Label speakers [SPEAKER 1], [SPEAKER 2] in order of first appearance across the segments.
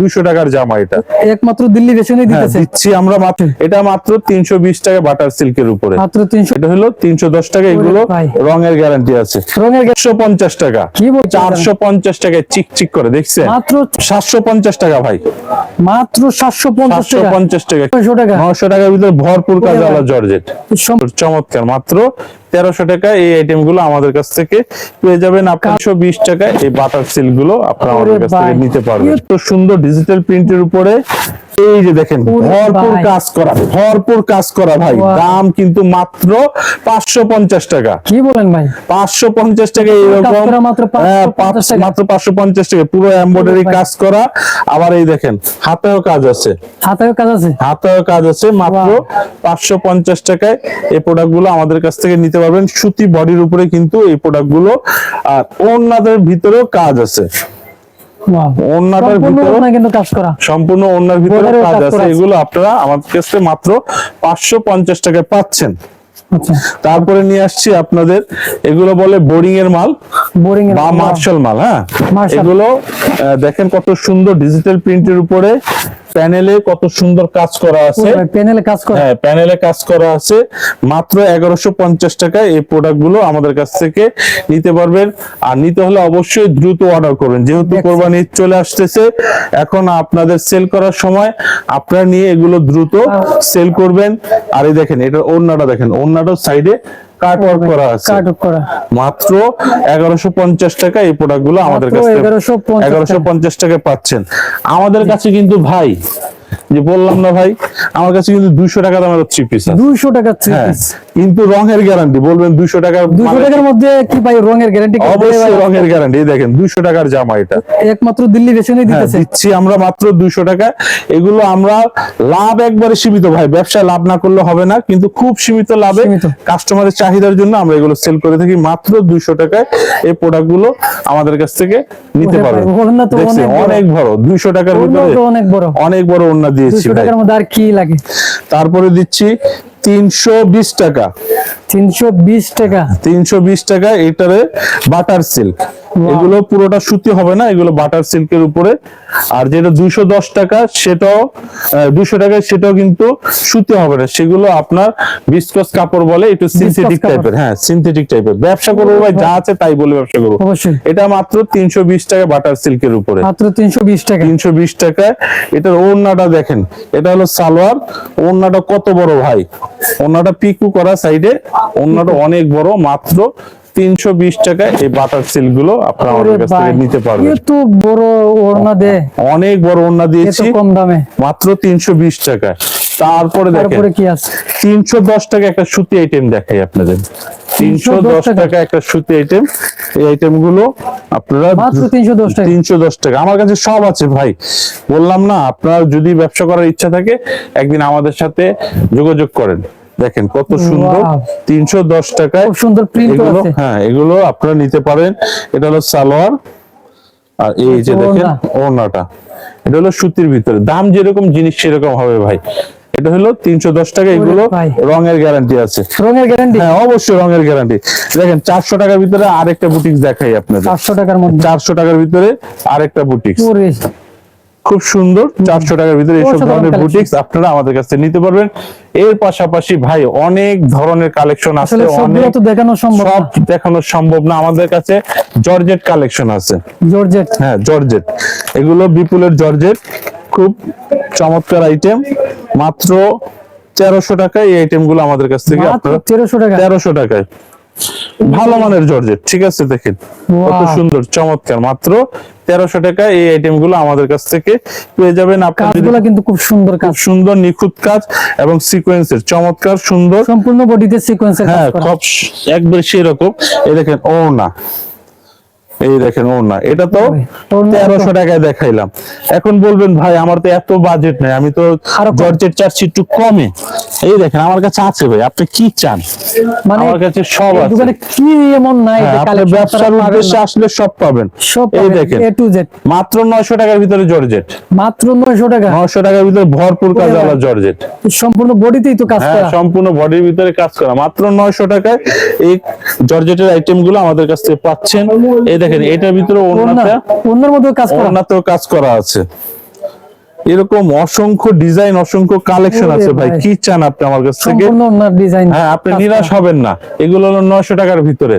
[SPEAKER 1] দুইশো টাকার জামা এটা।
[SPEAKER 2] একমাত্র দিল্লি রেশনে
[SPEAKER 1] হ্যাঁ,
[SPEAKER 2] দিতেছে।
[SPEAKER 1] দিচ্ছি আমরা মাত্র এটা মাত্র তিনশো বিশ টাকা বাটার সিল্কের উপরে।
[SPEAKER 2] মাত্র তিনশো
[SPEAKER 1] এটা হলো তিনশো দশ টাকা এগুলো রঙের গ্যারান্টি আছে।
[SPEAKER 2] রঙের গে-
[SPEAKER 1] চারশো পঞ্চাশ টাকা।
[SPEAKER 2] কি বলছেন?
[SPEAKER 1] চারশো পঞ্চাশ টাকায় চিক চিক করে দেখছেন?
[SPEAKER 2] মাত্র
[SPEAKER 1] সাতশো পঞ্চাশ টাকা ভাই।
[SPEAKER 2] মাত্র সাতশো পঞ্চাশ টাকা।
[SPEAKER 1] পঞ্চাশ টাকা।
[SPEAKER 2] ছয়শো টাকা।
[SPEAKER 1] নশো টাকার ভিতরে ভরপুর কাজ আলা জর্জেট। চমৎকার মাত্র তেরোশো টাকা এই আইটেমগুলো আমাদের কাছ থেকে পেয়ে যাবেন। আপনারশো বিশ টাকায় এই বাটার সিল্কগুলো আপনারা আমাদের কাছ থেকে নিতে পারবেন। তো সুন্দর ডিজিটাল প্রিন্টের উপরে এই যে দেখেন ভরপুর কাজ করা ভরপুর কাজ করা ভাই। দাম কিন্তু মাত্র পাঁচশো পঞ্চাশ টাকা।
[SPEAKER 2] কি বলেন ভাই?
[SPEAKER 1] পাঁচশো পঞ্চাশ টাকা এরকম।
[SPEAKER 2] মাত্র
[SPEAKER 1] হ্যাঁ,
[SPEAKER 2] 550
[SPEAKER 1] পাঁচ-
[SPEAKER 2] টাকা।
[SPEAKER 1] মাত্র পাঁচশো পঞ্চাশ টাকা পুরো এমব্রয়ডারি কাজ করা। আবার এই দেখেন হাতেও কাজ আছে।
[SPEAKER 2] হাতেও কাজ আছে?
[SPEAKER 1] হাতেও কাজ আছে মাত্র পাঁচশো পঞ্চাশ টাকায় এই প্রোডাক্টগুলো আমাদের কাছ থেকে নিতে পারবেন। সুতি বডির উপরে কিন্তু এই প্রোডাক্টগুলো আর ওনাদের ভিতরেও কাজ আছে।
[SPEAKER 2] Wow.
[SPEAKER 1] ভিতরে
[SPEAKER 2] কিন্তু কাজ করা।
[SPEAKER 1] সম্পূর্ণ ওনার ভিতরে কাজ
[SPEAKER 2] কাজ
[SPEAKER 1] আছে। এগুলো আপনারা আমাদের কাছে মাত্র পাঁচশো পঞ্চাশ টাকায় পাচ্ছেন।
[SPEAKER 2] আচ্ছা।
[SPEAKER 1] তারপরে নিয়ে আসছি আপনাদের এগুলো বলে বোরিং এর মাল
[SPEAKER 2] বোরিং
[SPEAKER 1] বা মার্শাল মাল হ্যাঁ? এগুলো দেখেন কত সুন্দর ডিজিটাল প্রিন্টের উপরে প্যানেলে কত সুন্দর কাজ করা আছে।
[SPEAKER 2] প্যানেলে কাজ করা?
[SPEAKER 1] হ্যাঁ প্যানেলে কাজ করা আছে। মাত্র এগারোশো পঞ্চাশ টাকায় এই প্রোডাক্টগুলো আমাদের কাছ থেকে নিতে পারবেন। আর নিতে হলে অবশ্যই দ্রুত অর্ডার করবেন যেহেতু। কোরবানি চলে আসতেছে এখন আপনাদের সেল করার সময় আপনারা নিয়ে এগুলো দ্রুত সেল করবেন। আর এই দেখেন এটা ওড়নাটা দেখেন ওড়নাটার সাইডে করা আছে।
[SPEAKER 2] করা।
[SPEAKER 1] মাত্র টাকা এই প্রোডাক্টগুলো আমাদের কাছে
[SPEAKER 2] 1150
[SPEAKER 1] এগারোশো পঞ্চাশ টাকায় পাচ্ছেন। আমাদের কাছে কিন্তু ভাই যে বললাম না ভাই আমার কাছে কিন্তু দুইশো টাকা দামের থ্রি পিস
[SPEAKER 2] দুইশো টাকা থ্রি পিস
[SPEAKER 1] কিন্তু রঙের গ্যারান্টি বলবেন দুইশো টাকার
[SPEAKER 2] দুইশো
[SPEAKER 1] মানে-
[SPEAKER 2] টাকার মধ্যে কি ভাই রঙের গ্যারান্টি
[SPEAKER 1] অবশ্যই রঙের গ্যারান্টি দেখেন দুইশো টাকার জামা এটা।
[SPEAKER 2] একমাত্র দিল্লি রেশনে
[SPEAKER 1] হ্যাঁ
[SPEAKER 2] দিতেছে।
[SPEAKER 1] দিচ্ছি আমরা মাত্র দুইশো টাকা। এগুলো আমরা লাভ একবারে সীমিত ভাই ব্যবসায় লাভ না করলে হবে না কিন্তু খুব সীমিত লাভে কাস্টমারের চাহিদার জন্য আমরা এগুলো সেল করে থাকি মাত্র দুইশো টাকায়। এই প্রোডাক্টগুলো আমাদের কাছ থেকে নিতে পারবেন।
[SPEAKER 2] ওড়না অনেক বড়।
[SPEAKER 1] দুইশো টাকার ভিতরে
[SPEAKER 2] অনেক বড়।
[SPEAKER 1] অনেক বড় ওড়না দিয়েছি
[SPEAKER 2] টাকার মধ্যে আর কি লাগে।
[SPEAKER 1] তারপরে দিচ্ছি তিনশো বিশ টাকা।
[SPEAKER 2] তিনশো বিশ টাকা।
[SPEAKER 1] তিনশো বিশ টাকা এটারে বাটার সিল্ক এগুলো পুরোটা সুতি হবে না এগুলো বাটার সিল্কের উপরে। আর যেটা দুইশো দশ টাকা সেটাও দুইশো টাকা সেটাও কিন্তু সুতি হবে না। সেগুলো আপনার বিস্কস কাপড় বলে একটু সিনথেটিক টাইপের হ্যাঁ সিনথেটিক টাইপের ব্যবসা করব ভাই যা আছে তাই বলে ব্যবসা করব। এটা মাত্র তিনশো বিশ টাকা বাটার সিল্কের উপরে।
[SPEAKER 2] মাত্র তিনশো বিশ টাকা।
[SPEAKER 1] তিনশো বিশ টাকায় এটার ওড়নাটা দেখেন এটা হলো সালোয়ার। ওড়নাটা কত বড় ভাই? ওড়নাটা পিকু করা সাইডে ওড়নাটা অনেক বড় মাত্র তিনশো বিশ টাকায় এই বাটার সিল্কগুলো আপনারা
[SPEAKER 2] ওরে
[SPEAKER 1] আমাদের কাছ থেকে নিতে পারবেন।
[SPEAKER 2] এত বড় ওড়না দে।
[SPEAKER 1] অনেক বড় ওড়না দিয়েছি।
[SPEAKER 2] কম দামে।
[SPEAKER 1] মাত্র তিনশো বিশ টাকায়। তারপরে দেখেন
[SPEAKER 2] কি আছে?
[SPEAKER 1] তিনশো দশ টাকা একটা সুতি আইটেম দেখাই আপনাদের। তিনশো দশ
[SPEAKER 2] টাকা?
[SPEAKER 1] একটা সুতি আইটেম এই আইটেমগুলো আপনারা
[SPEAKER 2] মাত্র 310 টাকা।
[SPEAKER 1] তিনশো দশ টাকা। আমার কাছে সব আছে ভাই। বললাম না আপনার যদি ব্যবসা করার ইচ্ছা থাকে একদিন আমাদের সাথে যোগাযোগ করেন। দেখেন কত সুন্দর তিনশো দশ টাকায়
[SPEAKER 2] সুন্দর প্রিন্ট
[SPEAKER 1] এগুলো হ্যাঁ এগুলো আপনারা নিতে পারেন। এটা হলো সালোয়ার। আর এই যে দেখেন ওড়নাটা। এটা হলো সুতির ভিতরে। দাম যেরকম জিনিস সেরকম হবে ভাই। এটা হলো তিনশো দশ টাকা। এগুলো রঙের গ্যারান্টি আছে।
[SPEAKER 2] রঙের গ্যারান্টি
[SPEAKER 1] হ্যাঁ অবশ্যই রঙের গ্যারান্টি দেখেন চারশো টাকার ভিতরে আরেকটা বুটিক দেখাই আপনাদের।
[SPEAKER 2] চারশো টাকার মধ্যে।
[SPEAKER 1] চারশো টাকার ভিতরে আরেকটা বুটিক খুব সুন্দর চারশো টাকার ভিতরে এইসব ধরনের বুটিক্স আপনারা আমাদের কাছে নিতে পারবেন। এর পাশাপাশি ভাই অনেক ধরনের কালেকশন আছে অনেক
[SPEAKER 2] দেখানো সম্ভব
[SPEAKER 1] সব দেখানো সম্ভব না। আমাদের কাছে জর্জেট কালেকশন আছে।
[SPEAKER 2] জর্জেট।
[SPEAKER 1] হ্যাঁ জর্জেট। এগুলো বিপুলের জর্জেট খুব চমৎকার আইটেম মাত্র তেরোশো টাকায় এই আইটেমগুলো আমাদের কাছ থেকে আপনারা
[SPEAKER 2] তেরোশো টাকা
[SPEAKER 1] তেরোশো টাকায়। ভালো মানের জর্জেট ঠিক আছে দেখেন? কত সুন্দর চমৎকার। মাত্র তেরোশো টাকায় এই আইটেমগুলো আমাদের কাছ থেকে পেয়ে যাবেন। আপনার
[SPEAKER 2] কিন্তু খুব সুন্দর কাজ।
[SPEAKER 1] সুন্দর নিখুঁত কাজ এবং সিকোয়েন্সের চমৎকার সুন্দর।
[SPEAKER 2] সম্পূর্ণ বডিতে সিকোয়েন্সের
[SPEAKER 1] হ্যাঁ একবার সেরকম। এই দেখেন ও না এই দেখেন ও না এটা তো তেরোশো টাকায় দেখাইলাম। এখন বলবেন ভাই আমার তো এত বাজেট নাই আমি তো আরও চাচ্ছি একটু কমে। এই দেখেন আমার কাছে আছে ভাই আপনি কি চান?
[SPEAKER 2] মানে
[SPEAKER 1] আমার কাছে সব আছে।
[SPEAKER 2] দোকানে কি এমন নাই
[SPEAKER 1] আপনি ব্যবসার উদ্দেশ্যে আসলে সব পাবেন। এই দেখেন
[SPEAKER 2] এ টু জেড
[SPEAKER 1] মাত্র নয়শো টাকার ভিতরে জর্জেট।
[SPEAKER 2] মাত্র নয়শো টাকা।
[SPEAKER 1] নয়শো টাকার ভিতরে ভরপুর কাজ জর্জেট।
[SPEAKER 2] সম্পূর্ণ বডিতেই তো কাজ
[SPEAKER 1] হ্যাঁ
[SPEAKER 2] করা।
[SPEAKER 1] সম্পূর্ণ বডির ভিতরে কাজ করা। মাত্র নয়শো টাকায় এই জর্জেটের আইটেমগুলো আমাদের কাছ থেকে পাচ্ছেন। এই দেখেন এটার ভিতরে
[SPEAKER 2] অন্যের মধ্যে কাজ করা।
[SPEAKER 1] কাজ করা আছে। এরকম অসংখ্য ডিজাইন অসংখ্য কালেকশন আছে ভাই। কি চান আপনি আমার কাছ থেকে?
[SPEAKER 2] সম্পূর্ণ ওনার ডিজাইন।
[SPEAKER 1] হ্যাঁ আপনি নিরাশ হবেন না। এগুলো হলো নয়শো টাকার ভিতরে।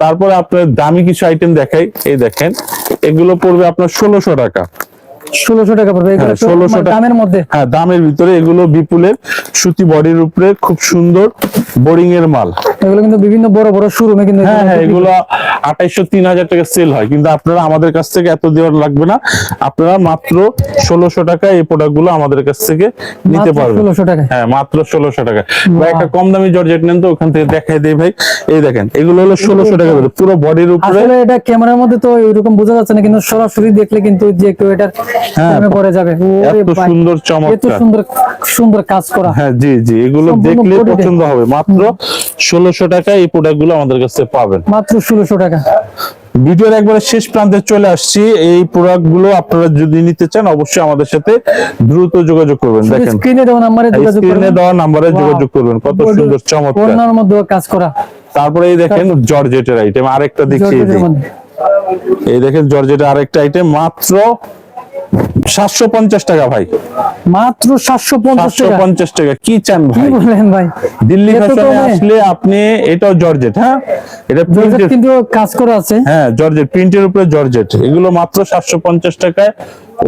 [SPEAKER 1] তারপরে আপনার দামি কিছু আইটেম দেখাই। এই দেখেন এগুলো পড়বে আপনার ষোলোশো টাকা।
[SPEAKER 2] ষোলোশো টাকা পড়বে
[SPEAKER 1] হ্যাঁ,
[SPEAKER 2] তো
[SPEAKER 1] 1600 টাকা।
[SPEAKER 2] দামের মধ্যে।
[SPEAKER 1] হ্যাঁ দামের ভিতরে এগুলো বিপুলের সুতি বডির উপরে খুব সুন্দর বোরিং এর মাল।
[SPEAKER 2] এগুলো কিন্তু বিভিন্ন বড় বড় শোরুমে কিন্তু
[SPEAKER 1] হ্যাঁ হ্যাঁ এগুলো তিন হাজার টাকা সেল হয়। কিন্তু আপনারা আমাদের কাছ থেকে এত দেওয়ার লাগবে না। আপনারা মাত্র ষোলোশো টাকা এই প্রোডাক্টগুলো আমাদের কাছ থেকে নিতে পারবেন।
[SPEAKER 2] 1600 টাকায়।
[SPEAKER 1] হ্যাঁ মাত্র ষোলোশো টাকা ভাই একটা কম দামি জর্জেট নেন তো ওখান থেকে দেখাই দেই ভাই। এই দেখেন এগুলো হলো ষোলোশো টাকা করে। পুরো বডির উপরে
[SPEAKER 2] এটা ক্যামেরার মধ্যে তো এরকম বোঝা যাচ্ছে না কিন্তু সরাসরি দেখলে কিন্তু যে কেউ এটার প্রেমে পড়ে যাবে।
[SPEAKER 1] এত সুন্দর
[SPEAKER 2] এত
[SPEAKER 1] চমৎকার।
[SPEAKER 2] সুন্দর সুন্দর কাজ করা।
[SPEAKER 1] হ্যাঁ জি জি এগুলো দেখলে পছন্দ হবে। মাত্র ষোলোশো টাকা এই প্রোডাক্টগুলো আমাদের কাছে পাবেন।
[SPEAKER 2] মাত্র ষোলোশো টাকা।
[SPEAKER 1] ভিডিওর একবারে শেষ প্রান্তে চলে আসছি। এই প্রোডাক্টগুলো আপনারা যদি নিতে চান অবশ্যই আমাদের সাথে দ্রুত যোগাযোগ করবেন। দেখেন।
[SPEAKER 2] স্ক্রিনে দেওয়া নাম্বারে যোগাযোগ
[SPEAKER 1] স্ক্রিনে
[SPEAKER 2] করবেন।
[SPEAKER 1] দেওয়া নাম্বারে. যোগাযোগ করবেন। কত সুন্দর চমৎকার।
[SPEAKER 2] ওড়নার মধ্যে কাজ করা।
[SPEAKER 1] তারপরে এই দেখেন জর্জেটের আইটেম আরেকটা দেখিয়ে দিই। এই দেখেন জর্জেটের আরেকটা আইটেম মাত্র সাতশো পঞ্চাশ টাকা ভাই।
[SPEAKER 2] মাত্র সাতশো পঞ্চাশ টাকা?
[SPEAKER 1] কি চান
[SPEAKER 2] কি
[SPEAKER 1] ভাই?
[SPEAKER 2] বলেন ভাই?
[SPEAKER 1] দিল্লি ফ্যাশনে আসলে আপনি এটাও জর্জেট হ্যাঁ? এটা প্রিন্টেড
[SPEAKER 2] কিন্তু কাজ করা আছে।
[SPEAKER 1] হ্যাঁ জর্জেট প্রিন্টের উপরে জর্জেট। এগুলো মাত্র সাতশো পঞ্চাশ টাকায়।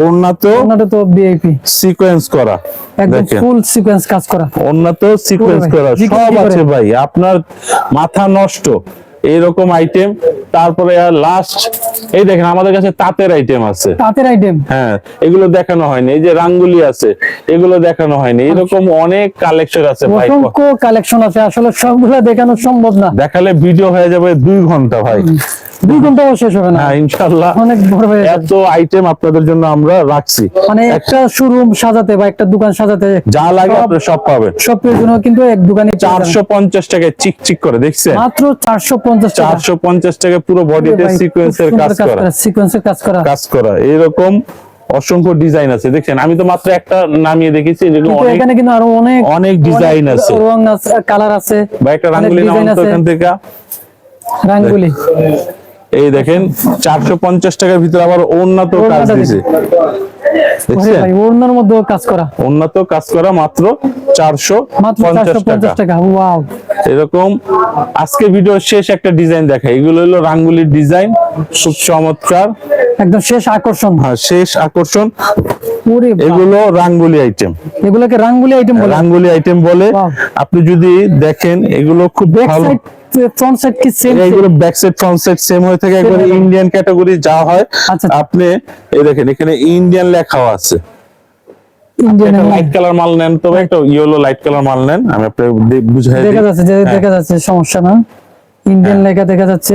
[SPEAKER 1] ওড়নাতেও
[SPEAKER 2] ওনাটা তো বিআইপি
[SPEAKER 1] সিকোয়েন্স করা।
[SPEAKER 2] একদম ফুল সিকোয়েন্স কাজ করা।
[SPEAKER 1] ওড়নাতেও সিকোয়েন্স করা। সব আছে ভাই। আপনার মাথা নষ্ট। এইরকম আইটেম তারপরে আর লাস্ট এই দেখেন আমাদের কাছে তাঁতের আইটেম আছে।
[SPEAKER 2] তাঁতের আইটেম
[SPEAKER 1] হ্যাঁ এগুলো দেখানো হয়নি এই যে রাঙ্গুলি আছে এগুলো দেখানো হয়নি। এরকম অনেক কালেকশন আছে ভাই।
[SPEAKER 2] কালেকশন আছে আসলে সবগুলো দেখানো সম্ভব না।
[SPEAKER 1] দেখালে ভিডিও হয়ে যাবে দুই ঘণ্টা ভাই।
[SPEAKER 2] দুই ঘন্টাও শেষ হবে না।
[SPEAKER 1] হ্যাঁ ইনশাল্লাহ
[SPEAKER 2] অনেক বড় হয়ে
[SPEAKER 1] এত আইটেম আপনাদের জন্য আমরা রাখছি।
[SPEAKER 2] মানে একটা শোরুম সাজাতে বা একটা দোকান সাজাতে
[SPEAKER 1] যা লাগে আপনি সব পাবেন।
[SPEAKER 2] সব প্রয়োজনীয় কিন্তু এক দোকানে
[SPEAKER 1] চারশো পঞ্চাশ টাকায় চিকচিক করে দেখছেন?
[SPEAKER 2] মাত্র চারশো পঞ্চাশ টাকা।
[SPEAKER 1] চারশো পঞ্চাশ টাকা পুরো বডিতে সিকোয়েন্সের কাজ করা।
[SPEAKER 2] সিকোয়েন্সের কাজ করা।
[SPEAKER 1] কাজ করা। এরকম অসংখ্য ডিজাইন আছে দেখছেন? আমি তো মাত্র একটা নামিয়ে দেখেছি
[SPEAKER 2] এখানে কিন্তু আরও অনেক
[SPEAKER 1] অনেক ডিজাইন আছে।
[SPEAKER 2] রং আছে কালার আছে
[SPEAKER 1] বা একটা রাঙ্গুলি নামান তো
[SPEAKER 2] আছে।
[SPEAKER 1] এখান থেকে।
[SPEAKER 2] রাঙ্গুলি।
[SPEAKER 1] এই দেখেন চারশো পঞ্চাশ টাকার ভিতরে আবার উন্নত কাজ
[SPEAKER 2] ওড়নাটা
[SPEAKER 1] দিছে।
[SPEAKER 2] ওরে
[SPEAKER 1] দেখছেন?
[SPEAKER 2] ভাই ওড়নার মধ্যেও কাজ করা।
[SPEAKER 1] উন্নত কাজ করা মাত্র চারশো পঞ্চাশ টাকা।
[SPEAKER 2] ওয়াও।
[SPEAKER 1] এরকম আজকে ভিডিওর শেষ একটা ডিজাইন দেখা এগুলো হলো রাঙ্গুলির ডিজাইন খুব চমৎকার।
[SPEAKER 2] একদম শেষ আকর্ষণ।
[SPEAKER 1] হ্যাঁ শেষ আকর্ষণ। এগুলো রাঙ্গুলি আইটেম
[SPEAKER 2] এগুলোকে রাঙ্গুলি আইটেম বলে।
[SPEAKER 1] রাঙ্গুলি আইটেম বলে। আপনি যদি দেখেন এগুলো খুব ভালো।
[SPEAKER 2] ফ্রন্ট সাইড কি সেম
[SPEAKER 1] এইগুলো back side front side same হয়ে থাকে একবারে ইন্ডিয়ান ক্যাটাগরি যা হয়
[SPEAKER 2] আচ্ছা।
[SPEAKER 1] আপনি এই দেখেন এখানে ইন্ডিয়ান লেখাও আছে।
[SPEAKER 2] ইন্ডিয়ান
[SPEAKER 1] লাইট কালার মাল নেন তবে একটা ইয়েলো লাইট কালার মাল নেন আমি আপনাকে দে- বুঝাই
[SPEAKER 2] দেখা যাচ্ছে
[SPEAKER 1] হ্যাঁ।
[SPEAKER 2] দেখা যাচ্ছে সমস্যা না। ইন্ডিয়ান লেখা দেখা যাচ্ছে।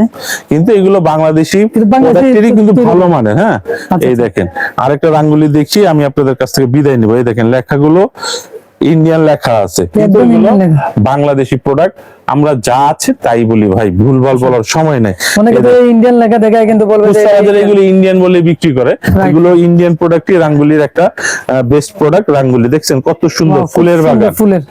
[SPEAKER 1] কিন্তু এগুলো বাংলাদেশি
[SPEAKER 2] কিন্তু
[SPEAKER 1] প্রোডাক্টেরই কিন্তু ভালো মানের হ্যাঁ?
[SPEAKER 2] আচ্ছা,
[SPEAKER 1] এই
[SPEAKER 2] আচ্ছা।
[SPEAKER 1] দেখেন আরেকটা রাঙ্গুলি দেখছি আমি আপনাদের কাছ থেকে বিদায় নিব। এই দেখেন লেখাগুলো ইন্ডিয়ান লেখা আছে। বাংলাদেশি প্রোডাক্ট আমরা যা আছে তাই বলি ভাই ভুলভাল বলার সময় নাই।
[SPEAKER 2] ইন্ডিয়ান লেখা দেখায় কিন্তু বলবে
[SPEAKER 1] এগুলো ইন্ডিয়ান বলে বিক্রি করে। এগুলো ইন্ডিয়ান প্রোডাক্টই রাঙ্গুলির একটা বেস্ট প্রোডাক্ট রাঙ্গুলি। দেখছেন কত সুন্দর ফুলের বাগান।
[SPEAKER 2] ফুলের।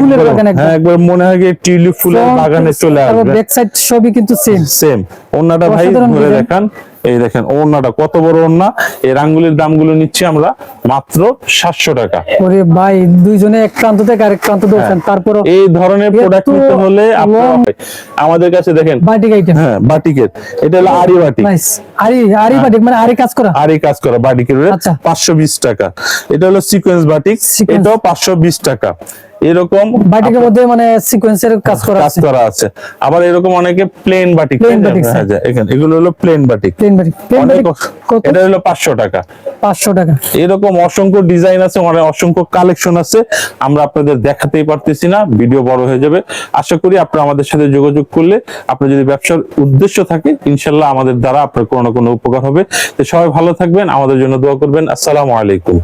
[SPEAKER 2] ফুলের
[SPEAKER 1] একবার। হ্যাঁ মনে হয় টিউলিপ ফুলের বাগানে চলে আসবে।
[SPEAKER 2] ব্যাক সাইড সবই কিন্তু সেম
[SPEAKER 1] সেম ওন্নাটা ভাই ধরে দেখান। এই দেখেন ওন্নাটা কত বড় ওন্না এই রাঙ্গুলির দামগুলো নিচ্ছি আমরা মাত্র সাতশো টাকা।
[SPEAKER 2] ওরে ভাই দুইজনে এক প্রান্ত থেকে আরেক প্রান্ত ধরছেন তারপর
[SPEAKER 1] হ্যাঁ। এই ধরনের প্রোডাক্ট নিতে হলে আমাদের কাছে দেখেন
[SPEAKER 2] বাটিক আইটেম
[SPEAKER 1] হ্যাঁ বাটিকের এটা হলো আরি বাটিক।
[SPEAKER 2] নাইস আরি আরি বাটিক মানে আরি কাজ করা?
[SPEAKER 1] আরি কাজ করা বাটিকের
[SPEAKER 2] আচ্ছা।
[SPEAKER 1] পাঁচশো বিশ টাকা। এটা হলো সিকোয়েন্স বাটিক এটাও পাঁচশো বিশ টাকা। এরকম
[SPEAKER 2] বাটিকের মধ্যে মানে সিকোয়েন্সের কাজ করা
[SPEAKER 1] কাজ করা আছে। আবার এরকম অনেকে প্লেন বাটিক
[SPEAKER 2] batik,
[SPEAKER 1] হ্যাঁ, এখানে এগুলো হলো plain batik
[SPEAKER 2] plain batik plain batik
[SPEAKER 1] এটা হলো পাঁচশো টাকা।
[SPEAKER 2] পাঁচশো টাকা।
[SPEAKER 1] এরকম অসংখ্য ডিজাইন আছে অনেক অসংখ্য কালেকশন আছে। আমরা আপনাদের দেখাতেই পারতেছি না ভিডিও বড় হয়ে যাবে। আশা করি আপনারা আমাদের সাথে যোগাযোগ করলে আপনার যদি ব্যবসার উদ্দেশ্য থাকে ইনশাল্লাহ আমাদের দ্বারা আপনার কোনো না কোনো উপকার হবে। তো সবাই ভালো থাকবেন আমাদের জন্য দোয়া করবেন। আসসালামু আলাইকুম।